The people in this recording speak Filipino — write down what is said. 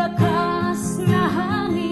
malakas na hangin.